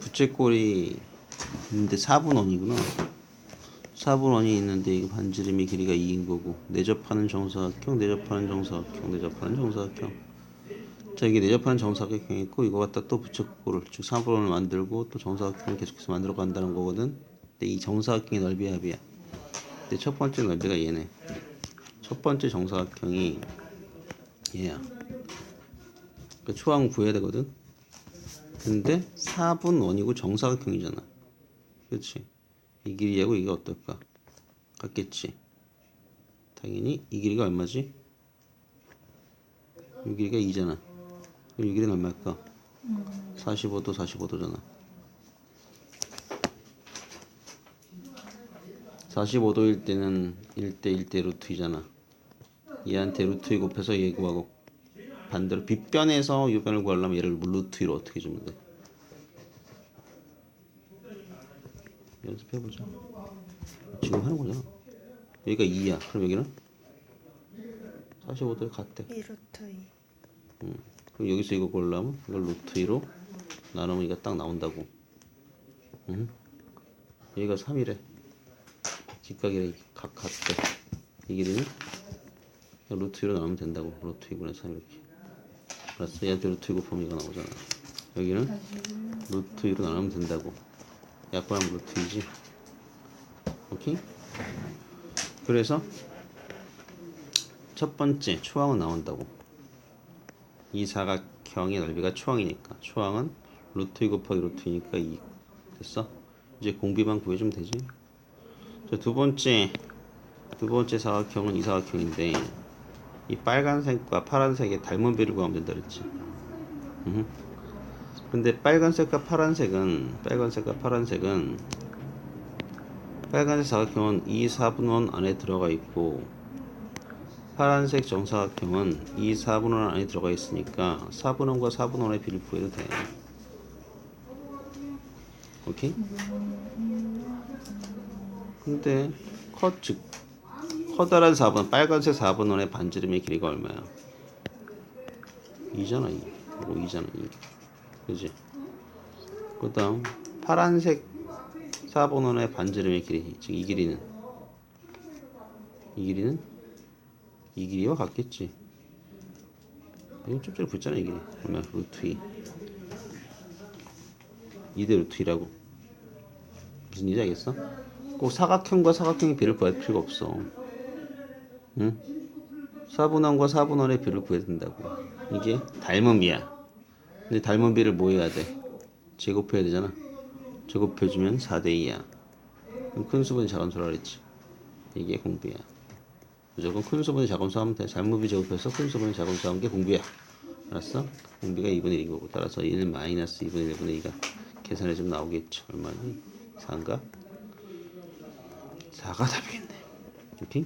부채꼴이 있는데 4분 원이구나. 4분 원이 있는데 이거 반지름이 길이가 2인 거고 내접하는 정사각형, 내접하는 정사각형, 내접하는 정사각형. 자 이게 내접하는 정사각형이 있고 이거 갖다 또 부채꼴을 즉 4분 원을 만들고 또 정사각형을 계속해서 만들어 간다는 거거든. 근데 이 정사각형의 넓이 합이야. 근데 첫 번째 넓이가 얘네. 첫 번째 정사각형이 얘야. 그 초항 구해야 되거든. 근데 4분 원이고 정사각형이잖아. 그렇지? 이 길이하고 이게 어떨까? 같겠지? 당연히 이 길이가 얼마지? 이 길이가 2잖아. 그럼 이 길이는 얼마일까? 45도, 45도잖아. 45도일 때는 1대 1대 루트 2잖아. 얘한테 루트 2 곱해서 얘 구하고 반대로 빗변에서 유변을 구하려면 얘를 루트 2로 어떻게 주면 돼? 연습해보자. 지금 하는 거잖아. 여기가 2야. 그럼 여기는? 45도에 같대. 1루트 2 음. 그럼 여기서 이거 구하려면 이걸 루트 2로 나누면 이거 딱 나온다고. 응? 여기가 3이래. 직각이래. 각 같대. 이 길이는 루트 2로 나누면 된다고. 루트 2분의 3 이렇게. 알았어. 얘한테 루트 2 곱하면 이거 나오잖아. 여기는 루트 2로 나누면 된다고. 약분하면 루트 2지. 오케이? 그래서 첫 번째 초항은 나온다고. 이 사각형의 넓이가 초항이니까 초항은 루트 2 곱하기 루트 2니까 2 됐어? 이제 공비만 구해주면 되지. 자, 두 번째 두 번째 사각형은 이 사각형인데 이 빨간색과 파란색의 닮은 비를 구하면 된다 그랬지. 음. 근데 빨간색과 파란색은 빨간색과 파란색은 빨간색 사각형은 이 4분원 안에 들어가 있고 파란색 정사각형은 이 4분원 안에 들어가 있으니까 4분원과 4분원의 비를 구해도 돼. 오케이? 근데 커, 즉 커다란 4분 빨간색 4분원의 반지름의 길이가 얼마야? 2잖아 2 이거 2잖아 2 그지? 그 다음 파란색 4분원의 반지름의 길이 즉 이 길이는? 이 길이는? 이 길이와 같겠지. 이거 좀 전에 붙잖아 이 길이. 얼마 루트 2 2대 루트 2라고? 무슨 일인지 알겠어? 꼭 사각형과 사각형의 비를 구할 필요가 없어 응? 4분원과 4분원의 비를 구해야 된다고 이게 닮은 비야 근데 닮은 비를 뭐 해야 돼? 제곱해야 되잖아 제곱해주면 4대 2야 그럼 큰 수분이 작은 수라 그랬지 이게 공비야 무조건 큰 수분이 작은 수 하면 돼 잘못비 제곱해서 큰 수분이 작은 수 하는 게 공비야 알았어? 공비가 2분의 1이고 따라서 얘는 마이너스 2분의 1분의 2가 계산해 주면 나오겠죠 얼마니? 4인가? 4가 답이겠네 오케이?